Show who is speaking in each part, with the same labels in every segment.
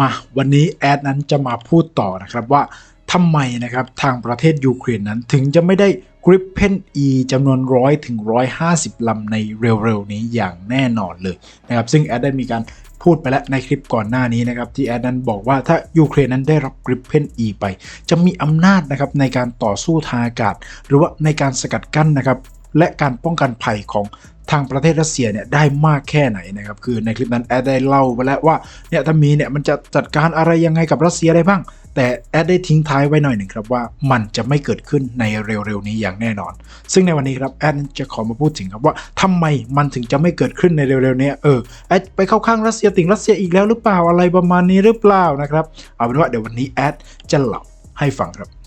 Speaker 1: มาวันนี้แอดนั้นจะมาพูดต่อนะครับว่าทำไมนะครับทางประเทศยูเครนนั้นถึงจะไม่ได้ Gripen E จำนวนร้อยถึง150ลำในเร็วๆ นี้อย่างแน่นอนเลยนะครับซึ่งแอดได้มีการพูดไปแล้วในคลิปก่อนหน้านี้นะครับที่แอดนั้นบอกว่าถ้ายูเครนนั้นได้รับ Gripen E ไป จะมีอำนาจนะครับในการต่อสู้ทางอากาศ หรือว่าในการสกัดกั้นนะครับและการป้องกันภัยของ ทางประเทศรัสเซียเนี่ยได้มากแค่ไหนนะครับคือในคลิปนั้นแอดได้เล่าไปแล้วว่าเนี่ยถ้ามีเนี่ยมันจะจัดการอะไรยังไงกับรัสเซียได้บ้าง แต่แอดได้ทิ้งท้ายไว้หน่อยหนึ่งครับว่ามันจะไม่เกิดขึ้นในเร็วๆนี้อย่างแน่นอน ซึ่งในวันนี้ครับแอดจะขอมาพูดถึงครับว่าทำไมมันถึงจะไม่เกิดขึ้นในเร็วๆนี้เออแอดไปเข้าข้างรัสเซียติ่งรัสเซียอีกแล้วหรือเปล่าอะไรประมาณนี้หรือเปล่านะครับเอาเป็นว่าเดี๋ยววันนี้แอดจะเล่าให้ฟังครับ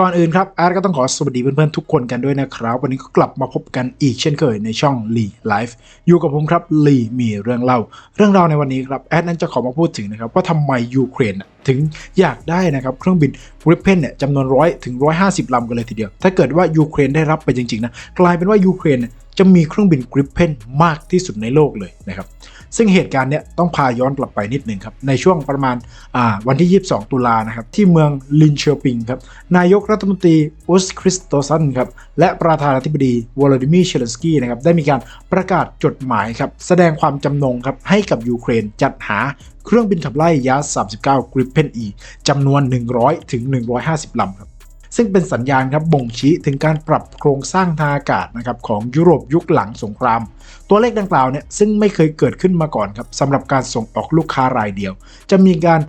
Speaker 1: ก่อนอื่นครับอาร์ตก็ต้องขอสวัสดีเพื่อนๆทุกคนกันด้วยนะครับ วันนี้ก็กลับมาพบกันอีกเช่นเคยในช่องลีไลฟ์อยู่กับผมครับลีมีเรื่องเล่า เรื่องราวในวันนี้ครับแอดนั้นจะขอมาพูดถึงนะครับว่าทำไมยูเครนถึงอยากได้นะครับเครื่องบิน g r i p e n เนี่ยจำนวนร้อยถึง 150 ลำกันเลยทีเดียว ถ้าเกิดว่ายูเครนได้รับไปจริงๆนะกลายเป็นว่ายูเครนจะมีเครื่องบิน g r i p e n มากที่สุดในโลกเลยนะครับ ซึ่งเหตุการณ์เนี้ยต้องพาย้อนกลับไปนิดหนึ่งครับในช่วงประมาณวันที่ 22 ตุลานะครับที่เมืองลินเชอร์ปิงครับนายกรัฐมนตรีอุสคริสโตซันครับและประธานาธิบดีวลาดิมีร์เชลนสกี้นะครับได้มีการประกาศจดหมายครับแสดงความจำนงครับให้กับยูเครนจัดหาเครื่องบินขับไล่ยาส39 Gripen E จำนวน 100 ถึง 150 ลำครับ ซึ่งเป็นสัญญาณครับบ่งชี้ถึงการปรับโครงสร้างทางอากาศนะครับของยุโรปยุคหลังสงคราม ตัวเลขดังกล่าวเนี่ยซึ่งไม่เคยเกิดขึ้นมาก่อนครับสำหรับการส่งออกลูกค้ารายเดียว จะมีการ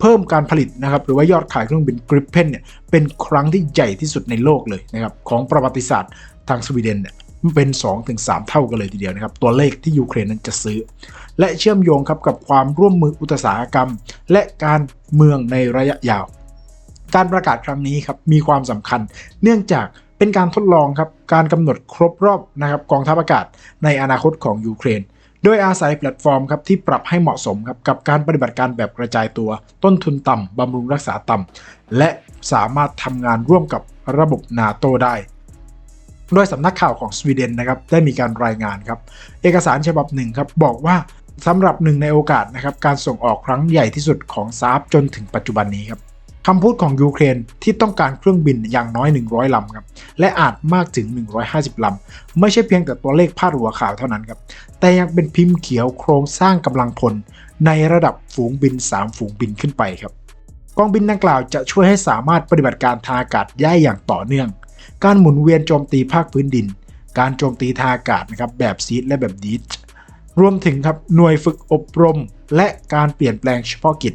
Speaker 1: เพิ่มการผลิตนะครับหรือว่ายอดขายเครื่องบินกริปเพนเนี่ยเป็นครั้งที่ใหญ่ที่สุดในโลกเลยนะครับของประวัติศาสตร์ทางสวีเดนเนี่ยเป็น 2-3 เท่ากันเลยทีเดียวนะครับตัวเลขที่ยูเครนนั้นจะซื้อ และเชื่อมโยงครับกับความร่วมมืออุตสาหกรรม และการเมืองในระยะยาว การประกาศครั้งนี้ครับมีความสำคัญ เนื่องจากเป็นการทดลองครับการกำหนดครบรอบนะครับกองทัพอากาศในอนาคตของยูเครน โดยอาศัยแพลตฟอร์มครับที่ปรับให้เหมาะสมครับกับการปฏิบัติการแบบกระจายตัว ต้นทุนต่ำบำรุงรักษาต่ำและสามารถทำงานร่วมกับระบบนาโตได้โดยสำนักข่าวของสวีเดนนะครับได้มีการรายงานครับ เอกสารฉบับหนึ่งครับบอกว่าสำหรับหนึ่งในโอกาสนะครับการส่งออกครั้งใหญ่ที่สุดของซาบจนถึงปัจจุบันนี้ครับ คำพูดของยูเครนที่ต้องการเครื่องบินอย่างน้อย 100 ลำครับ และอาจมากถึง 150 ลำ ไม่ใช่เพียงแต่ตัวเลขพาดหัวข่าวเท่านั้นครับ แต่ยังเป็นพิมพ์เขียวโครงสร้างกำลังพล ในระดับฝูงบิน 3 ฝูงบินขึ้นไปครับ กองบินดังกล่าวจะช่วยให้สามารถปฏิบัติการทางอากาศได้อย่างต่อเนื่อง การหมุนเวียนโจมตีภาคพื้นดิน การโจมตีทางอากาศนะครับแบบซีดและแบบดีชรวมถึงครับหน่วยฝึกอบรม และการเปลี่ยนแปลงเฉพาะกิจ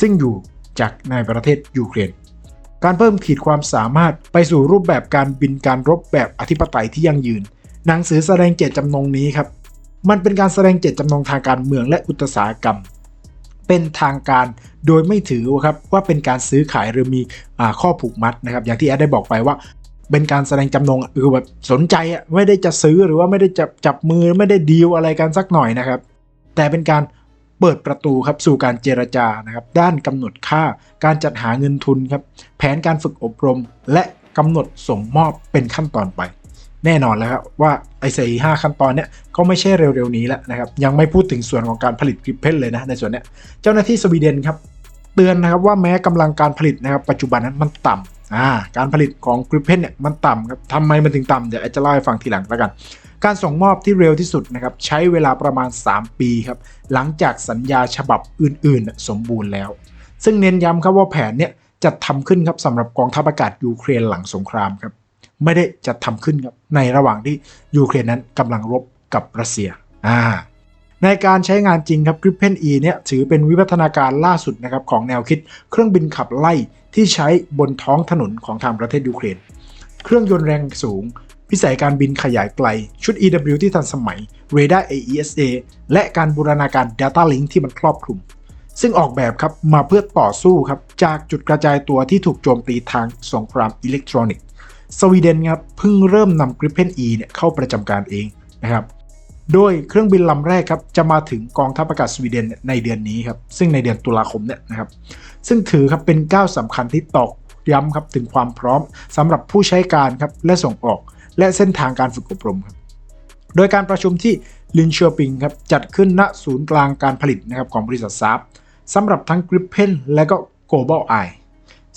Speaker 1: ซึ่งอยู่ จากในประเทศยูเครน การเพิ่มขีดความสามารถไปสู่รูปแบบการบินการรบแบบอธิปไตยที่ยั่งยืน หนังสือแสดงเจตจำนงนี้ครับ มันเป็นการแสดงเจตจำนงทางการเมืองและอุตสาหกรรม เป็นทางการโดยไม่ถือครับว่าเป็นการซื้อขายหรือมีข้อผูกมัดนะครับ อย่างที่แอดได้บอกไปว่าเป็นการแสดงจำนงคือแบบสนใจไม่ได้จะซื้อหรือว่าไม่ได้จับจับมือไม่ได้ดีลอะไรกันสักหน่อยนะครับ แต่เป็นการ เปิดประตูครับสู่การเจรจานะครับด้านกำหนดค่าการจัดหาเงินทุนครับแผนการฝึกอบรม และกำหนดส่งมอบเป็นขั้นตอนไป แน่นอนแล้วครับว่าไอ้สี่ห้าขั้นตอนเนี้ยก็ไม่ใช่เร็วๆนี้แล้วนะครับยังไม่พูดถึงส่วนของการผลิตกริปเพนเลยนะในส่วนเนี้ยเจ้าหน้าที่สวีเดนครับเตือนนะครับว่าแม้กำลังการผลิตนะครับปัจจุบันนั้นมันต่ำอ่าการผลิตของกริปเพนเนี่ยมันต่ำครับทำไมมันถึงต่ำเดี๋ยวจะเล่าให้ฟังทีหลังแล้วกัน การส่งมอบที่เร็วที่สุดนะครับใช้เวลาประมาณ 3 ปีครับหลังจากสัญญาฉบับอื่นๆ สมบูรณ์แล้ว ซึ่งเน้นย้ำครับว่าแผนเนี้ยจะทำขึ้นครับสำหรับกองทัพอากาศยูเครนหลังสงครามครับไม่ได้จะทำขึ้นครับในระหว่างที่ยูเครนนั้นกำลังรบกับรัสเซียอ่าในการใช้งานจริงครับ Gripen E เนี่ยถือเป็นวิวัฒนาการล่าสุดนะครับของแนวคิดเครื่องบินขับไล่ที่ใช้บนท้องถนนของทางประเทศยูเครน เครื่องยนต์แรงสูง วิสัยการบินขยายไกล ชุด EW ที่ทันสมัยเรดาร์ AESA และการบูรณาการ Data Link ที่มันครอบคลุม ซึ่งออกแบบครับมาเพื่อต่อสู้ครับจากจุดกระจายตัวที่ถูกโจมตีทางสงครามอิเล็กทรอนิกส์สวีเดนครับเพิ่งเริ่มนำ Gripen E เนี่ยเข้าประจำการเองนะครับโดยเครื่องบินลำแรกครับจะมาถึงกองทัพอากาศสวีเดนในเดือนนี้ครับซึ่งในเดือนตุลาคมเนี่ยนะครับซึ่งถือครับเป็นก้าวสำคัญที่ตอกย้ำครับถึงความพร้อมสำหรับผู้ใช้การครับและส่งออก และเส้นทางการฝึกอบรมครับโดยการประชุมที่ลินเชอร์ปิงครับจัดขึ้นณศูนย์กลางการผลิตนะครับของบริษัทซาบสำหรับทั้ง Gripen และก็ Global Eye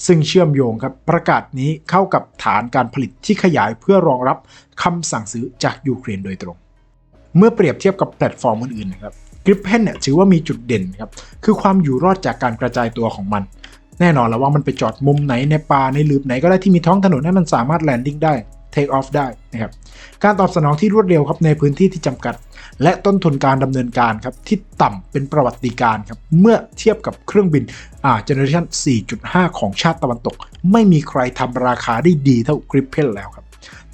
Speaker 1: ซึ่งเชื่อมโยงครับประกาศนี้เข้ากับฐานการผลิตที่ขยายเพื่อรองรับคำสั่งซื้อจากยูเครนโดยตรง เมื่อเปรียบเทียบกับแพลตฟอร์มอื่นๆนะครับ Gripen เนี่ยถือว่ามีจุดเด่นครับคือความอยู่รอดจากการกระจายตัวของมัน แน่นอนแล้วว่ามันไปจอดมุมไหนในป่าในลืบไหนก็ได้ที่มีท้องถนนให้มันสามารถแลนดิ้งได้ take off ได้นะครับการตอบสนองที่รวดเร็วครับในพื้นที่ที่จำกัด และต้นทุนการดำเนินการครับที่ต่ำเป็นประวัติการครับเมื่อเทียบกับเครื่องบินอ่าเจเนอเรชัน4.5 ของชาติตะวันตก ไม่มีใครทำราคาได้ดีเท่ากริปเพนแล้วครับ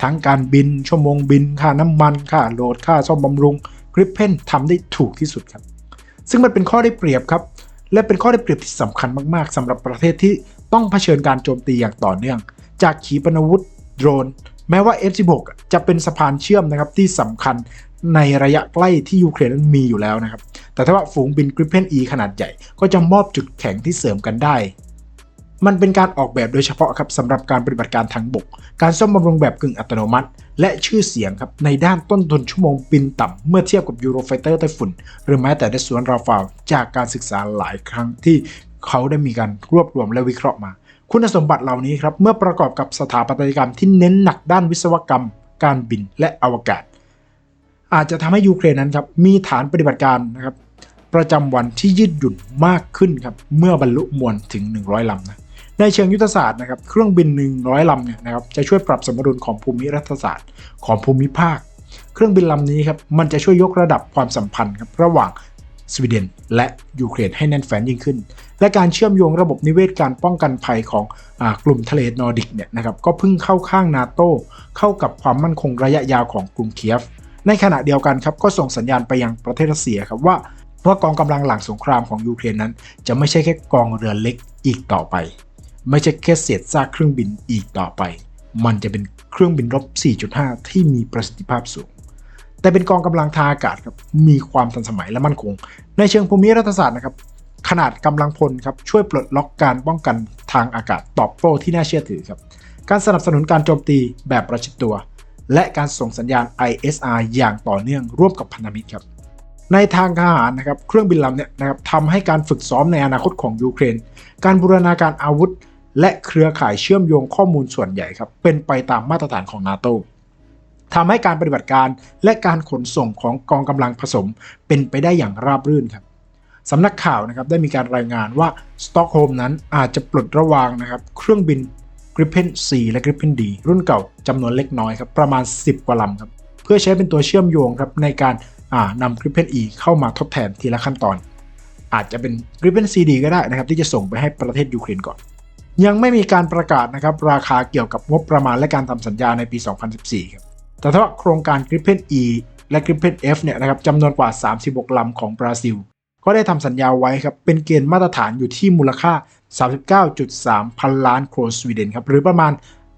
Speaker 1: ทั้งการบินชั่วโมงบิน ค่าน้ำมัน ค่าโหลด ค่าซ่อมบำรุงกริปเพนทำได้ถูกที่สุดครับ ซึ่งมันเป็นข้อได้เปรียบครับ และเป็นข้อได้เปรียบที่สำคัญมากๆสำหรับประเทศที่ต้องเผชิญการโจมตีอย่างต่อเนื่อง จากขีปนาวุธโดรน แม้ว่า F16 จะเป็นสะพานเชื่อมนะครับที่สำคัญในระยะใกล้ที่ยูเครนนั้นมีอยู่แล้วนะครับ แต่ถ้าว่าฝูงบิน Gripen E ขนาดใหญ่ ก็จะมอบจุดแข็งที่เสริมกันได้ มันเป็นการออกแบบโดยเฉพาะครับสำหรับการปฏิบัติการทางบก การซ่อมบำรุงแบบกึ่งอัตโนมัติ และชื่อเสียงครับในด้านต้นทุนชั่วโมงบินต่ำเมื่อเทียบกับยูโรไฟเตอร์ไต้ฝุ่น หรือแม้แต่ได้สวนราฟาจากการศึกษาหลายครั้งที่เขาได้มีการรวบรวมและวิเคราะห์มา คุณสมบัติเหล่านี้ครับเมื่อประกอบกับสถาปัตยกรรมที่เน้นหนักด้านวิศวกรรม การบินและอวกาศ อาจจะทำให้ยูเครนนั้นครับมีฐานปฏิบัติการนะครับประจำวันที่ยืดหยุ่นมากขึ้นครับเมื่อบรรลุมวลถึง 100ลำนะในเชิงยุทธศาสตร์นะครับเครื่องบิน 100ลำเนี่ยนะครับจะช่วยปรับสมดุลของภูมิรัฐศาสตร์ของภูมิภาค เครื่องบินลำนี้ครับมันจะช่วยยกระดับความสัมพันธ์ครับระหว่างสวีเดนและยูเครนให้แน่นแฟ้นยิ่งขึ้น และการเชื่อมโยงระบบนิเวศการป้องกันภัยของอกลุ่มทะเลนอร์ดิกเนี่ยนะครับก็พิ่งเข้าข้างนาโตเข้ากับความมั่นคงระยะยาวของกรุงเคียฟ ในขณะเดียวกันครับก็ส่งสัญญาณไปยังประเทศรัสเซียครับว่าว่ากองกำลังหลังสงครามของยูเครนนั้น จะไม่ใช่แค่กองเรือเล็กอีกต่อไป ไม่ใช่แค่เศษซากเครื่องบินอีกต่อไป มันจะเป็นเครื่องบินรบ 4.5 ที่มีประสิทธิภาพสูง แต่เป็นกองกำลังทางอากาศครับมีความทันสมัยและมั่นคง ในเชิงภูมิรัฐศาสตร์นะครับ ขนาดกำลังพลครับช่วยปลดล็อกการป้องกันทางอากาศตอบโต้ที่น่าเชื่อถือครับการสนับสนุนการโจมตีแบบประชิดตัว และการส่งสัญญาณ ISR อย่างต่อเนื่องร่วมกับพันธมิตรครับในทางทหารนะครับเครื่องบินลำเนี่ยนะครับทำให้การฝึกซ้อมในอนาคตของยูเครน การบูรณาการอาวุธ และเครือข่ายเชื่อมโยงข้อมูลส่วนใหญ่ครับเป็นไปตามมาตรฐานของนาโตทำให้การปฏิบัติการและการขนส่งของกองกำลังผสมเป็นไปได้อย่างราบรื่นครับ สำนักข่าวนะครับได้มีการรายงานว่าสต็อกโฮล์มนั้นอาจจะปลดระวางนะครับเครื่องบิน Gripen C และ Gripen D รุ่นเก่าจำนวนเล็กน้อยครับประมาณ 10 กว่าลำครับเพื่อใช้เป็นตัวเชื่อมโยงครับในการนำ Gripen E เข้ามาทดแทนทีละขั้นตอน อาจจะเป็น Gripen CD ก็ได้นะครับที่จะส่งไปให้ประเทศยูเครนก่อนยังไม่มีการประกาศนะครับราคาเกี่ยวกับงบประมาณและการทำสัญญาในปี 2014 ครับ แต่ถ้าโครงการ Gripen E และ Gripen F เนี่ยนะครับจำนวนกว่า 36 ลำของบราซิล ก็ได้ทำสัญญาไว้ครับ เป็นเกณฑ์มาตรฐานอยู่ที่มูลค่า 39.3 พันล้านโครสวีเดนครับ หรือประมาณ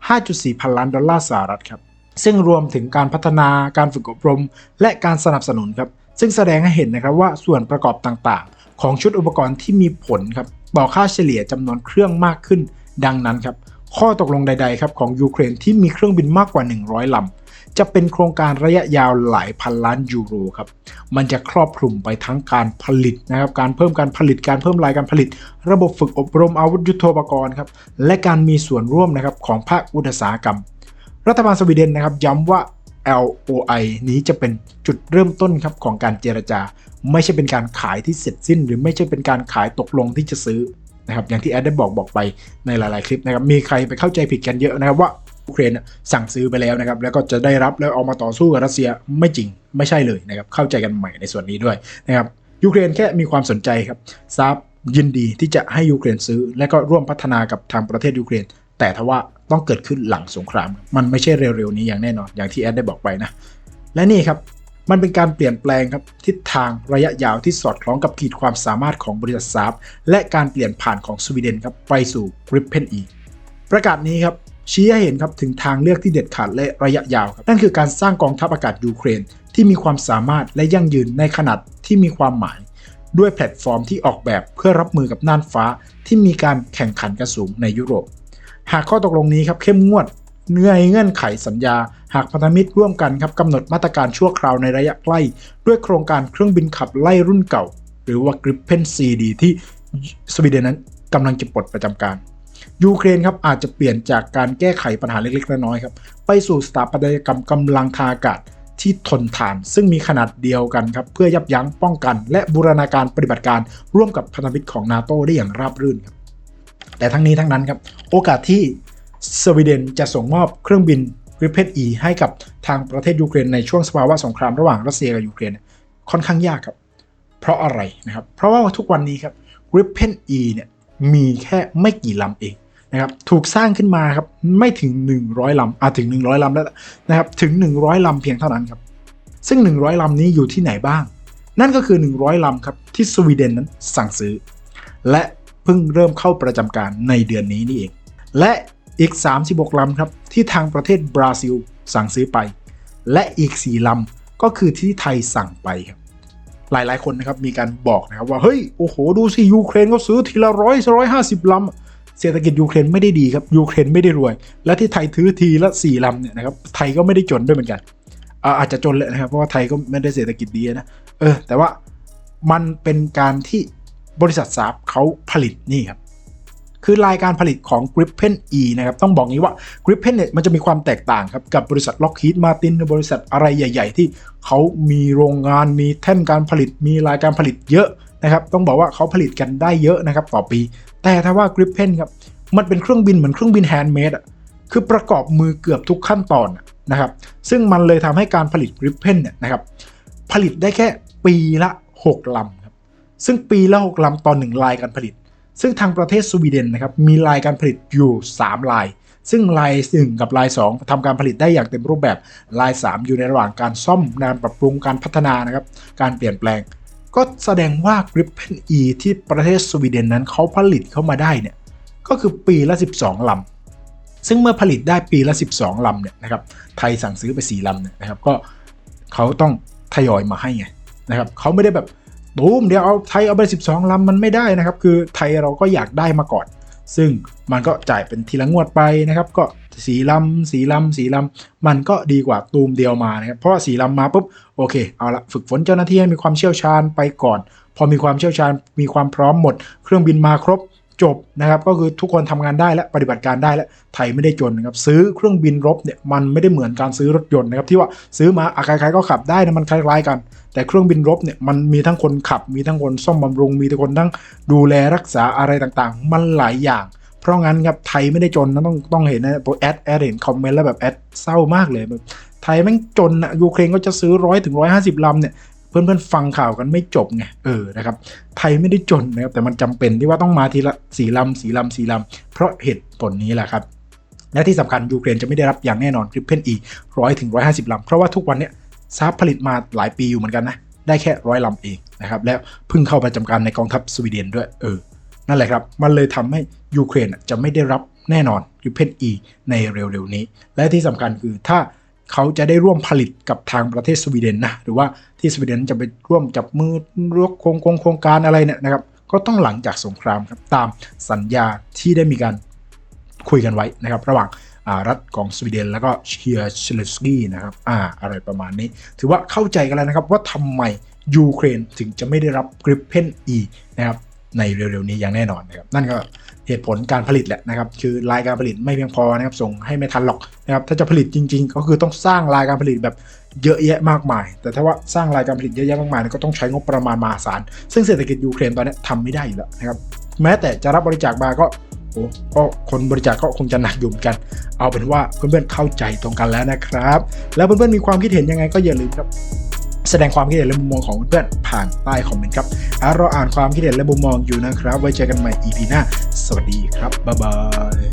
Speaker 1: 5.4 พันล้านดอลลาร์สหรัฐครับ ซึ่งรวมถึงการพัฒนา การฝึกอบรม และการสนับสนุนครับ ซึ่งแสดงให้เห็นนะครับว่าส่วนประกอบต่างๆ ของชุดอุปกรณ์ที่มีผลครับต่อค่าเฉลี่ยจำนวนเครื่องมากขึ้น ดังนั้นครับข้อตกลงใดๆครับของยูเครนที่มีเครื่องบินมากกว่า 100ลำ จะเป็นโครงการระยะยาวหลายพันล้านยูโรครับ มันจะครอบคลุมไปทั้งการผลิตนะครับ การเพิ่มการผลิต การเพิ่มรายการผลิต ระบบฝึกอบรมอาวุธยุโทโธปกรณ์ครับ และการมีส่วนร่วมนะครับของภาคอุตสาหกรรม รัฐบาลสวีเดนนะครับย้ำว่า LOI นี้จะเป็นจุดเริ่มต้นครับของการเจรจา ไม่ใช่เป็นการขายที่เสร็จสิ้น หรือไม่ใช่เป็นการขายตกลงที่จะซื้อนะครับอย่างที่แอดได้บอกบอกไปในหลาย ๆ คลิปนะครับมีใครไปเข้าใจผิดกันเยอะนะครับว่า ยูเครนสั่งซื้อไปแล้วนะครับ แล้วก็จะได้รับแล้วเอามาต่อสู้กับรัสเซียไม่จริงไม่ใช่เลยนะครับ เข้าใจกันใหม่ในส่วนนี้ด้วยนะครับยูเครนแค่มีความสนใจครับซาบยินดีที่จะให้ยูเครนซื้อ และก็ร่วมพัฒนากับทางประเทศยูเครน แต่ทว่าต้องเกิดขึ้นหลังสงคราม มันไม่ใช่เร็วๆนี้อย่างแน่นอน อย่างที่แอดได้บอกไปนะ และนี่ครับ มันเป็นการเปลี่ยนแปลงครับทิศทางระยะยาวที่สอดคล้องกับขีดความสามารถของบริษัทซาบและการเปลี่ยนผ่านของสวีเดนครับไปสู่ Gripen E ประกาศนี้ครับ ชี้ให้เห็นครับถึงทางเลือกที่เด็ดขาดและระยะยาวครับนั่นคือการสร้างกองทัพอากาศยูเครน ที่มีความสามารถและยั่งยืนในขนาดที่มีความหมาย ด้วยแพลตฟอร์มที่ออกแบบเพื่อรับมือกับน่านฟ้าที่มีการแข่งขันกันสูงในยุโรป หากข้อตกลงนี้ครับเข้มงวดเงื่อเงื่อนไขสัญญา หากพันธมิตรร่วมกันครับกำหนดมาตรการชั่วคราวในระยะใกล้ ด้วยโครงการเครื่องบินขับไล่รุ่นเก่า หรือว่า Gripen CD ที่สวีเดนนั้นกำลังจะปลดประจำการ ยูเครนครับอาจจะเปลี่ยนจากการแก้ไขปัญหาเล็กๆน้อยๆครับไปสู่สถาปัตยกรรมกำลังทางอากาศที่ทนทาน ซึ่งมีขนาดเดียวกันครับเพื่อยับยั้งป้องกัน และบูรณาการปฏิบัติการร่วมกับพันธมิตรของนาโตได้อย่างราบรื่นครับแต่ทั้งนี้ทั้งนั้นครับโอกาสที่สวีเดนจะส่งมอบเครื่องบิน Gripen E ให้กับทางประเทศยูเครนในช่วงสภาวะสงครามระหว่างรัสเซียกับยูเครนค่อนข้างยากครับ เพราะอะไรนะครับ เพราะว่าทุกวันนี้ครับ Gripen E เนี่ยมีแค่ไม่กี่ลำเอง นะครับถูกสร้างขึ้นมาครับไม่ถึง 100ลำอาถึง 100ลำแล้วนะครับถึง 100ลำเพียงเท่านั้นครับซึ่ง 100ลำนี้อยู่ที่ไหนบ้าง นั่นก็คือ 100ลำครับที่สวีเดนนั้นสั่งซื้อ และเพิ่งเริ่มเข้าประจำการในเดือนนี้นี่เอง และอีก 36ลำครับที่ทางประเทศบราซิลสั่งซื้อไป และอีก 4ลำก็คือที่ไทยสั่งไปครับหลาย ๆ คนนะครับมีการบอกนะครับว่า เฮ้ย โอ้โห ดูสิ ยูเครนเขาซื้อทีละร้อยร้อยห้าสิบลำ เศรษฐกิจยูเครนไม่ได้ดีครับยูเครนไม่ได้รวย และที่ไทยถือทีละสี่ลำเนี่ยนะครับไทยก็ไม่ได้จนด้วยเหมือนกันอาจจะจนเลยนะครับเพราะว่าไทยก็ไม่ได้เศรษฐกิจดีนะเออแต่ว่ามันเป็นการที่บริษัทซาบเขาผลิตนี่ครับ คือรายการผลิตของ Gripen E นะครับ ต้องบอกงี้ว่า Gripen เนี่ยมันจะมีความแตกต่างครับ กับบริษัท Lockheed Martin บริษัทอะไรใหญ่ ๆ ที่เขามีโรงงานมีแท่นการผลิตมีรายการผลิตเยอะนะครับ ต้องบอกว่าเขาผลิตกันได้เยอะนะครับต่อปี แต่ถ้าว่า Gripen ครับมันเป็นเครื่องบินเหมือนเครื่องบินแฮนด์เมดอะคือประกอบมือเกือบทุกขั้นตอนนะครับ ซึ่งมันเลยทำให้การผลิต Gripen เนี่ยนะครับผลิตได้แค่ปีละ 6ลำครับซึ่งปีละ 6ลำต่อ1ลายการผลิต ซึ่งทางประเทศสวีเดนนะครับมีลายการผลิตอยู่ 3 ลาย ซึ่งลาย1กับลาย 2ทำการผลิตได้อย่างเต็มรูปแบบลาย 3 อยู่ในระหว่างการซ่อมการปรับปรุงการพัฒนานะครับการเปลี่ยนแปลง ก็แสดงว่า Gripen E ที่ประเทศสวีเดนนั้นเขาผลิตเข้ามาได้เนี่ยก็คือปีละ 12 ลำ ซึ่งเมื่อผลิตได้ปีละ 12 ลำเนี่ยนะครับไทยสั่งซื้อไป 4 ลำเนี่ยนะครับก็เขาต้องทยอยมาให้ไงนะครับเขาไม่ได้แบบ ตูมเดี๋ยวเอาไทยเอาไป 12ลำมันไม่ได้นะครับ คือไทยเราก็อยากได้มาก่อน ซึ่งมันก็จ่ายเป็นทีละงวดไปนะครับ ก็สีลำสีลำสีลำมันก็ดีกว่าตูมเดียวมานะครับเพราะสีลำมาปุ๊บโอเคเอาละฝึกฝนเจ้าหน้าที่ให้มีความเชี่ยวชาญไปก่อน พอมีความเชี่ยวชาญมีความพร้อมหมด เครื่องบินมาครบ จบนะครับก็คือทุกคนทำงานได้และปฏิบัติการได้และไทยไม่ได้จนนะครับซื้อเครื่องบินรบเนี่ยมันไม่ได้เหมือนการซื้อรถยนต์นะครับที่ว่าซื้อมาอะใครๆก็ขับได้นะมันคล้ายๆกัน แต่เครื่องบินรบเนี่ยมันมีทั้งคนขับ มีทั้งคนซ่อมบำรุง มีทั้งคนทั้งดูแลรักษาอะไรต่างๆ มันหลายอย่าง เพราะงั้นครับไทยไม่ได้จนนะต้องต้องเห็นนะตัวแอดแอดเห็นคอมเมนต์แล้วแบบแอดเศร้ามากเลยแบบไทยแม่งจนอะยูเครนก็จะซื้อร้อยถึงร้อยห้าสิบลำเนี่ย เพื่อนๆฟังข่าวกันไม่จบไงเออนะครับ ไทยไม่ได้จนนะครับแต่มันจำเป็นที่ว่าต้องมาทีละสีลำสีลำสีลำเพราะเหตุผลนี้แหละครับ และที่สำคัญยูเครนจะไม่ได้รับอย่างแน่นอนคริปเพนอีร้อยถึงร้อยห้าสิบลำเพราะว่าทุกวันเนี้ยซาบผลิตมาหลายปีอยู่เหมือนกันนะได้แค่ร้อยลำเองนะครับแล้วเพิ่งเข้าประจำการในกองทัพสวีเดนด้วยเออนั่นแหละครับ มันเลยทำให้ยูเครนจะไม่ได้รับแน่นอนคริปเพนอีในเร็วๆนี้ และที่สำคัญคือถ้า เขาจะได้ร่วมผลิตกับทางประเทศสวีเดนนะหรือว่าที่สวีเดนจะไปร่วมจับมือร่วมโครงโครงงการอะไรเนี่ยนะครับ ก็ต้องหลังจากสงครามครับตามสัญญาที่ได้มีการคุยกันไว้นะครับ ระหว่างรัฐของสวีเดนแล้วก็เชียร์เชลสกี้นะครับอ่าอะไรประมาณนี้ ถือว่าเข้าใจกันแล้วนะครับว่าทำไมยูเครนถึงจะไม่ได้รับกริปเพนอีนะครับ ในเร็วๆนี้อย่างแน่นอนนะครับนั่นก็เหตุผลการผลิตแหละนะครับ คือรายการผลิตไม่เพียงพอนะครับ ส่งให้ไม่ทันหรอกนะครับ ถ้าจะผลิตจริง ๆ ก็คือต้องสร้างรายการผลิตแบบเยอะแยะมากมาย แต่ถ้าว่าสร้างรายการผลิตเยอะแยะมากมายนี่ยก็ต้องใช้งบประมาณมหาศาล ซึ่งเศรษฐกิจยูเครนตอนนี้ทำไม่ได้อยู่แล้วนะครับ แม้แต่จะรับบริจาคมาก็โอ้ก็คนบริจาคก็คงจะหนักอยู่มกัน เอาเป็นว่าเพื่อนๆเข้าใจตรงกันแล้วนะครับ แล้วเพื่อนๆมีความคิดเห็นยังไงก็อย่าลืมครับ แสดงความคิดเห็นและมุมมองของเพื่อนผ่านใต้คอมเมนต์ครับเราอ่านความคิดเห็นและมุมมองอยู่นะครับ ไว้เจอกันใหม่ EP หน้า สวัสดีครับ บ๊ายบาย